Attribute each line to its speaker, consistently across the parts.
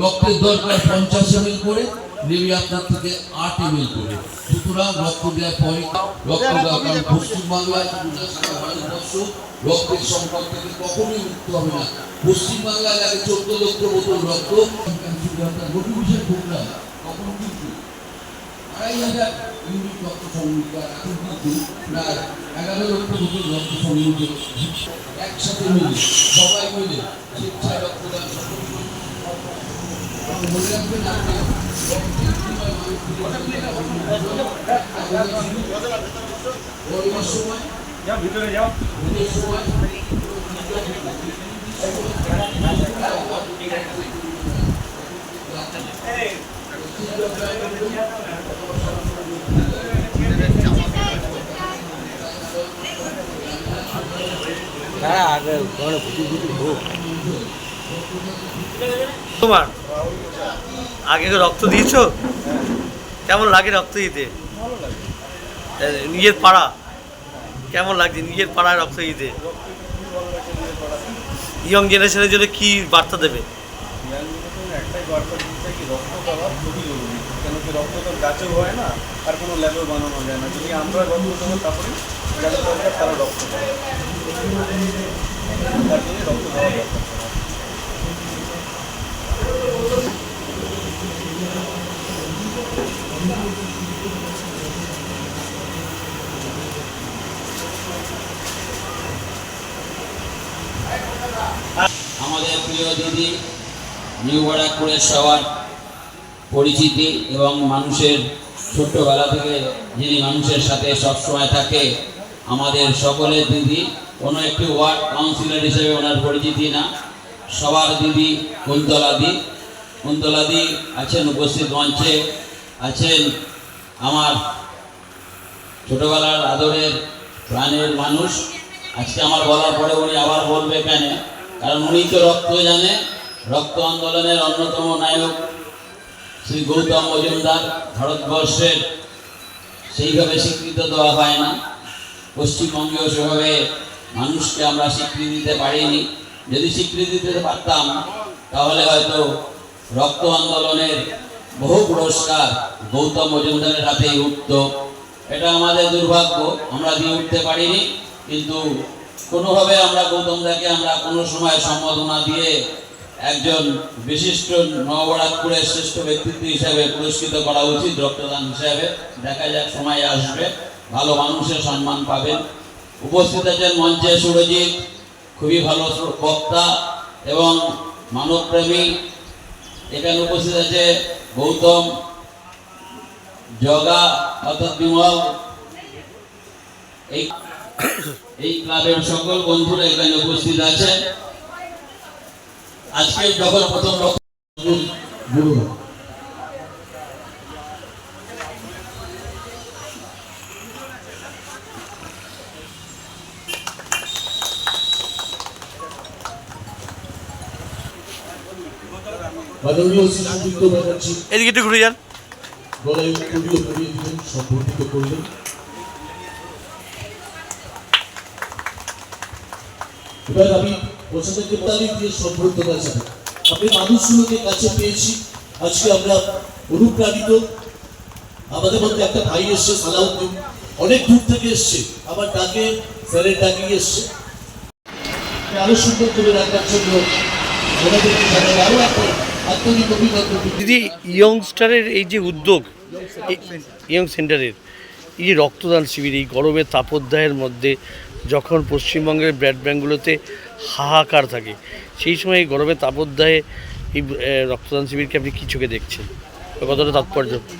Speaker 1: রক্তের দরকার পঞ্চাশ এম করে নেবে আপনার থেকে আট এমএল করে। সুতরাং রক্ত দেওয়ার পরে রক্ত দেওয়া কারণ পশ্চিমবাংলায় ভারতবর্ষ রক্তের সংকট থেকে কখনোই মুক্ত হবে না। পশ্চিমবাংলায় লাগে চোদ্দ লক্ষ বোতল রক্ত। বিশেষ প্রোগ্রাম তখন কিন্তু আড়াই হাজার ইউনিট রক্ত সংগ্রহ করা এখন কিন্তু প্রায় এগারো লক্ষ বোতল রক্ত সংগ্রহ একসাথে মিলে সবাই মিলে স্বেচ্ছায় রক্তদান মনে বিনিময়ে মানুষ গরমের সময় সময়
Speaker 2: তোমার, আগে রক্ত দিয়েছ? কেমন লাগে রক্ত দিতে? নিজের পাড়া। কেমন লাগছে নিজের পাড়ায় রক্ত দিতে? ইয়ং জেনারেশনের জন্য কি বার্তা দেবে?
Speaker 3: একটাই বার্তা দিতে কি, রক্ত দেওয়া খুবই জরুরি। কেন কি রক্ত তো গাছেও হয় না, আর কোনো লেভেল বানানো যায় না। যদি আমরা রক্ত দেবো তারপরে যাদের দরকার রক্ত দেবে তার জন্য রক্ত দেওয়া দরকার।
Speaker 4: আমাদের প্রিয় দিদি নিউ ব্যারাকপুরের সবার পরিচিতি এবং মানুষের ছোট্টবেলা থেকে যিনি মানুষের সাথে সবসময় থাকে, আমাদের সকলের দিদি। কোনো একটি ওয়ার্ড কাউন্সিলর হিসেবে ওনার পরিচিতি না। সবার দিদি কুন্তলাদি। কুন্তলাদি আছেন, উপস্থিত মঞ্চে আছেন আমার ছোটবেলার আদরের প্রাণের মানুষ। আজকে আমার বলার পরে উনি আবার বলবে কেন? কারণ উনি তো রক্ত জানে। রক্ত আন্দোলনের অন্যতম নায়ক শ্রী গৌতম মজুমদার ভারতবর্ষের সেইভাবে স্বীকৃত দেওয়া হয় না। পশ্চিমবঙ্গেও সেভাবে মানুষকে আমরা স্বীকৃতি দিতে পারিনি। যদি স্বীকৃতি দিতে পারতাম, তাহলে হয়তো রক্ত আন্দোলনের বহু পুরস্কার গৌতম মজুমদারের হাতেই উঠতো। এটা আমাদের দুর্ভাগ্য, আমরা দিয়ে উঠতে পারিনি। কিন্তু কোনোভাবে আমরা গৌতমদাকে আমরা কোনো সময় সম্বোধনা দিয়ে একজন বিশিষ্ট নবরাজপুরের শ্রেষ্ঠ ব্যক্তিত্ব হিসাবে পুরস্কৃত করা উচিত রক্তদান হিসাবে দেখা যাক, সময় আসবে। ভালো মানুষের সম্মান পাবেন। উপস্থিত আছেন মঞ্চে সুরজিৎ, খুবই ভালো বক্তা এবং মানবপ্রেমী। এখানে উপস্থিত আছে গৌতম, জগা, অর্থাৎ বিমল। এই এই ক্লাবের সকল বন্ধুরা এখানে উপস্থিত আছেন। আজকে যখন প্রথম
Speaker 1: গুরু
Speaker 2: এদিকে একটু ঘুরে যান।
Speaker 1: সম্পর্কিত করলেন। এবার আমি তালি দিয়ে আপনি মানুষগুলোকে কাছে পেয়েছি। আজকে আমরা অনুপ্রাণিত। আমাদের মধ্যে একটা ভাই এসছে, সালাউদ্দিন। অনেক দূর থেকে এসছে। ডাকে, স্যারের ডাকে এসছে। আরও সুন্দর করে রাখার জন্য
Speaker 2: দিদি ইয়ংস্টারের এই যে উদ্যোগ ইয়ং সেন্টারের এই রক্তদান শিবির, এই গরমের তাপোধ্যায়ের মধ্যে যখন পশ্চিমবঙ্গের ব্লাড ব্যাঙ্কগুলোতে হাহাকার থাকে। সেই সময় এই গরমে তাপোধ্যায়ে এই রক্তদান শিবিরকে আপনি কিছুকে দেখছেন? কতটা তাৎপর্য?
Speaker 5: আজকে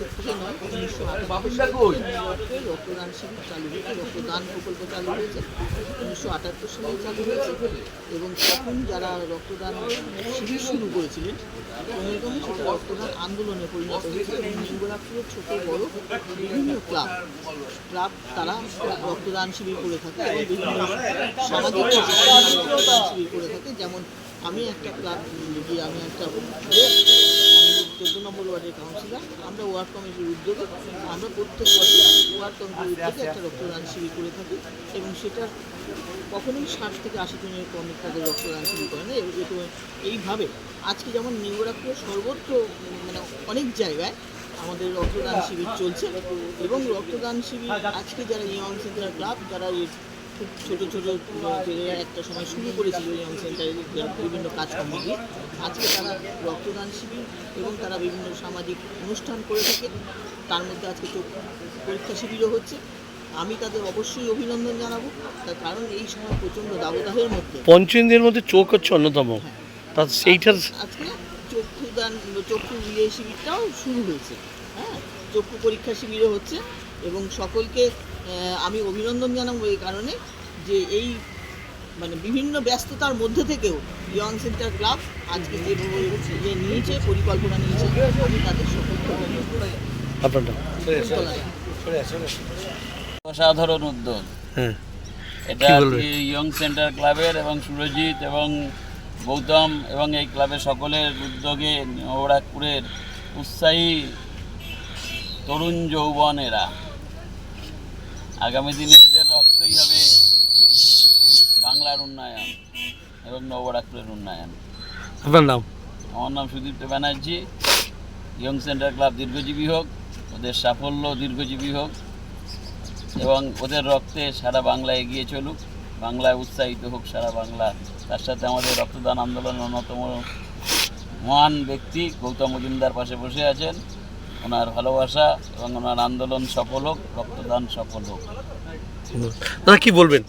Speaker 5: থেকে নয় উনিশশো আটাত্তর রক্তদান শিবির চালু হয়েছে রক্তদান প্রকল্প চালু হয়েছে উনিশশো আটাত্তর সালে চালু হয়েছে এবং তখন যারা রক্তদান শিবির শুরু করেছিলেন ক্রমে সেটা রক্তদান আন্দোলনে পরিণত হয়েছে নিম্বরাপুরের ছোট বড় বিভিন্ন ক্লাব ক্লাব তারা রক্তদান শিবির করে থাকে এবং বিভিন্ন সামাজিক রক্তদান শিবির করে থাকে। যেমন আমি একটা ক্লাব গিয়ে আমি একটা চোদ্দ ওয়ার্ডের কাউন্সিলর আমরা ওয়ার্ড কমিটির উদ্যোগে আমরা প্রত্যেক বছর ওয়ার্ড কমিটির উদ্যোগে একটা রক্তদান শিবির করে থাকি এবং সেটা কখনোই ষাট থেকে আশি জনের কম তাদের রক্তদান শুরু করে না। এবং এইভাবে আজকে যেমন নিউরাপুর সর্বত্র মানে অনেক জায়গায় আমাদের রক্তদান শিবির চলছে এবং রক্তদান শিবির আজকে যারা ইয়ং সেন্টার ক্লাব যারা ছোটো ছোটো একটা সময় শুরু করেছিল ইয়ং সেন্টারে বিভিন্ন কাজকর্ম দিয়ে আজকে তারা রক্তদান শিবির এবং তারা বিভিন্ন সামাজিক অনুষ্ঠান করে থাকে। তার মধ্যে আজকে চক্ষু পরীক্ষা শিবিরও হচ্ছে। আমি তাদের অবশ্যই অভিনন্দন জানাব। তার কারণ এই সময় প্রচণ্ড দাবদাহের মধ্যে।
Speaker 2: পঞ্চেন্দ্রের মধ্যে চোখ হচ্ছে অন্যতম। তা সেইটার
Speaker 5: আজকে চক্ষুদান চক্ষু ইয়ে শিবিরটাও শুরু হয়েছে। হ্যাঁ চক্ষু পরীক্ষা শিবিরও হচ্ছে এবং সকলকে আমি অভিনন্দন জানাব এই কারণে যে এই মানে বিভিন্ন ব্যস্ততার মধ্যে থেকেও ইয়ং সেন্টার ক্লাব আজকে যে যে নিয়েছে পরিকল্পনা নিয়েছে আমি তাদের।
Speaker 4: অসাধারণ উদ্যোগ।
Speaker 2: হ্যাঁ।
Speaker 4: এটা ইয়ং সেন্টার ক্লাবের এবং সুরজিৎ এবং গৌতম এবং এই ক্লাবের সকলের উদ্যোগে নবরাগপুরের উৎসাহী তরুণ যৌবনেরা আগামী দিনে এদের রক্তই হবে বাংলার উন্নয়ন এবং নবরাত্রের উন্নয়ন।
Speaker 2: আপনার নাম?
Speaker 4: আমার নাম Sudipta Banerjee. Young centre club দীর্ঘজীবী হোক ওদের সাফল্য দীর্ঘজীবী হোক এবং ওদের রক্তে সারা বাংলা এগিয়ে চলুক বাংলায় উৎসাহিত হোক সারা বাংলা। তার সাথে আমাদের রক্তদান আন্দোলনের অন্যতম মহান ব্যক্তি গৌতম মজুমদার পাশে বসে আছেন। ওনার ভালোবাসা এবং ওনার আন্দোলন সফল হোক রক্তদান সফল হোক।
Speaker 2: দাদা কি বলবেন?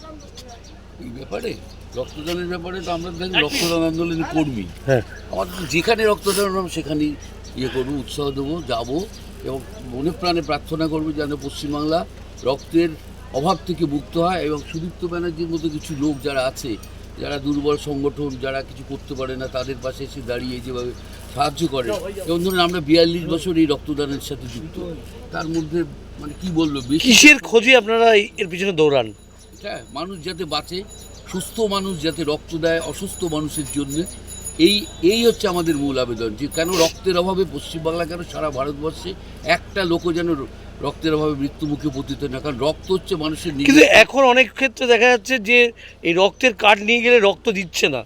Speaker 1: এই ব্যাপারে? রক্তদানের ব্যাপারে তো আমরা দেখি রক্তদান আন্দোলনের কর্মী।
Speaker 2: হ্যাঁ।
Speaker 1: আমাদের যেখানে রক্তদান হবে সেখানেই ইয়ে করব উৎসাহ দেবো যাব এবং মনে প্রাণে প্রার্থনা করব যেন পশ্চিমবাংলা রক্তের অভাব থেকে মুক্ত হয় এবং সুদীপ্ত ব্যানার্জির মতো কিছু লোক যারা আছে যারা দুর্বল সংগঠন যারা কিছু করতে পারে না তাদের পাশে এসে দাঁড়িয়ে যেভাবে সাহায্য করে। যেমন ধরুন আমরা বিয়াল্লিশ বছর এই রক্তদানের সাথে যুক্ত। তার মধ্যে মানে কি বলল
Speaker 2: কিসের খোঁজে আপনারা এর পিছনে দৌড়ান?
Speaker 1: হ্যাঁ মানুষ যাতে বাঁচে সুস্থ মানুষ যাতে রক্ত দেয় অসুস্থ মানুষের জন্য এই এই হচ্ছে আমাদের মূল আবেদন যে কেন রক্তের অভাবে পশ্চিমবাংলা কেন সারা ভারতবর্ষে একটা লোকও যেন রক্তের অভাবে মৃত্যুমুখে পতিত না কারণ রক্ত হচ্ছে মানুষের
Speaker 2: কিন্তু এখন অনেক ক্ষেত্রে দেখা যাচ্ছে যে এই রক্তের কার্ড নিয়ে গেলে রক্ত দিচ্ছে না।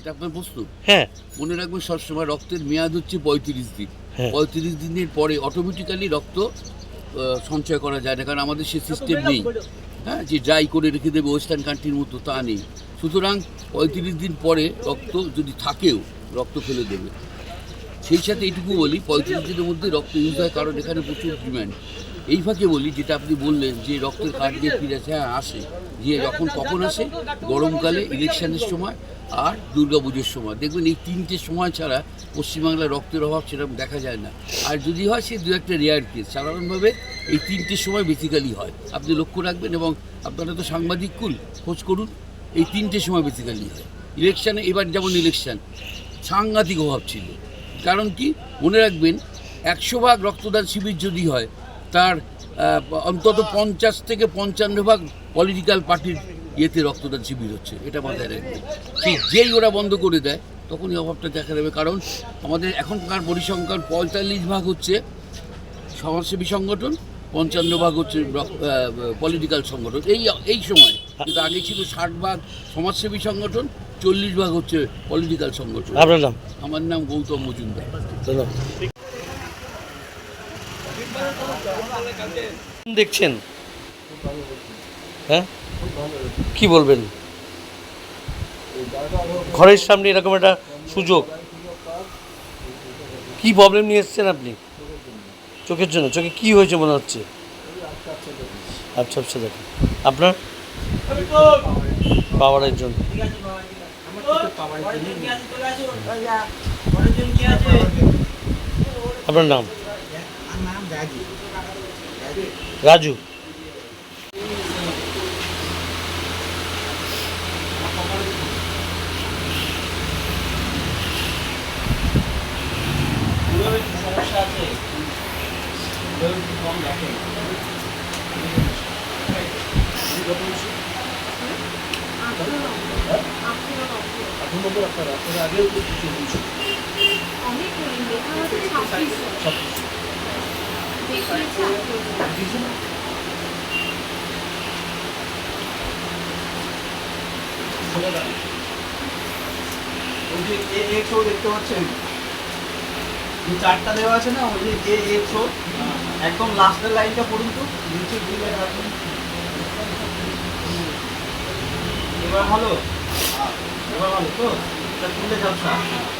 Speaker 1: এটা আপনার প্রশ্ন?
Speaker 2: হ্যাঁ।
Speaker 1: মনে রাখবেন সবসময় রক্তের মেয়াদ হচ্ছে পঁয়ত্রিশ দিন।
Speaker 2: হ্যাঁ।
Speaker 1: পঁয়ত্রিশ দিনের পরে অটোমেটিক্যালি রক্ত সঞ্চয় করা যায় না। কারণ আমাদের সে সিস্টেম নেই। হ্যাঁ যে ড্রাই করে রেখে দেবে ওয়েস্টার্ন কান্ট্রির মতো তা নেই। সুতরাং পঁয়ত্রিশ দিন পরে রক্ত যদি থাকেও, রক্ত ফেলে দেবে। সেই সাথে এইটুকু বলি, পঁয়ত্রিশ দিনের মধ্যে রক্ত ইউজ হয় কারণ এখানে প্রচুর ডিম্যান্ড এই ফাঁকে বলি, যেটা আপনি বললেন যে রক্তের কার্ড দিয়ে ফিরে হ্যাঁ আসে। যে যখন কখন আসে? গরমকালে ইলেকশনের সময় আর দুর্গাপুজোর সময়। দেখবেন এই তিনটে সময় ছাড়া পশ্চিমবাংলায় রক্তের অভাব সেরকম দেখা যায় না। আর যদি হয়, সে দু একটা রেয়ার কেস সাধারণভাবে এই তিনটে সময় বেসিক্যালি হয়। আপনি লক্ষ্য রাখবেন এবং আপনারা তো সাংবাদিক কুল, খোঁজ করুন। এই তিনটে সময় বেসিক্যালি ইলেকশানে এবার যেমন ইলেকশন সাংঘাতিক অভাব ছিল। কারণ কি? মনে রাখবেন, একশো ভাগ রক্তদান শিবির যদি হয়, তার অন্তত পঞ্চাশ থেকে পঞ্চান্ন ভাগ পলিটিক্যাল পার্টির ইয়েতে রক্তদান শিবির হচ্ছে। এটা মাথায় রাখবেন। ঠিক যেই ওরা বন্ধ করে দেয়, তখনই অভাবটা দেখা দেবে। কারণ আমাদের এখনকার পরিসংখ্যান পঁয়তাল্লিশ ভাগ হচ্ছে সমাজসেবী সংগঠন, পঞ্চান্ন ভাগ হচ্ছে পলিটিক্যাল সংগঠন। এই এই সময় কিন্তু আগে ছিল ষাট ভাগ সমাজসেবী সংগঠন চল্লিশ ভাগ হচ্ছে পলিটিক্যাল সংগঠন।
Speaker 2: আপনার নাম?
Speaker 1: আমার নাম গৌতম মজুমদার।
Speaker 2: দেখছেন? হ্যাঁ? কি বলবেন? ঘরের সামনে এরকম একটা সুযোগ। কি প্রবলেম নিয়ে এসছেন আপনি? চোখের জন্য। চোখে কি হয়েছে মনে হচ্ছে? আচ্ছা আচ্ছা দেখুন। আপনার? পাওয়ারের জন্য। আপনার নাম? রাজু।
Speaker 6: অনেক
Speaker 3: দেখতে পাচ্ছেন? যে চারটা দেওয়া আছে না? ওই যে এ এক্স ও একদম লাস্টের লাইনটা পড়ুন তো নিচে দুই এবার ভালো। এবার ভালো তো? এটা তুলে একটু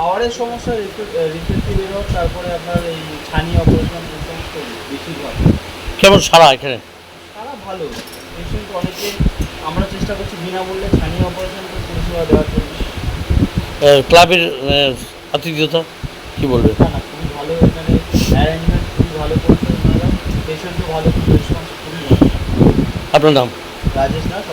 Speaker 3: পাওয়ারের সমস্যা রিফ্লেক্টিভ এরর তারপরে আপনার এই ছানি অপারেশন এই সমস্ত বেশিরভাগ
Speaker 2: কেমন সারা এখানে?
Speaker 3: তারা ভালো। পেশেন্ট অনেকে আমরা চেষ্টা করছি বিনামূল্যে ছানি অপারেশন পরিষেবা দেওয়ার জন্য।
Speaker 2: ক্লাবের আতিথ্যতা কি বলবেন
Speaker 3: না না খুবই ভালো এখানে অ্যারেঞ্জমেন্ট খুবই ভালো করছে ওনারা পেশেন্টও ভালো রেসপন্স খুবই ভালো।
Speaker 2: আপনার নাম?
Speaker 3: রাজেশ দাস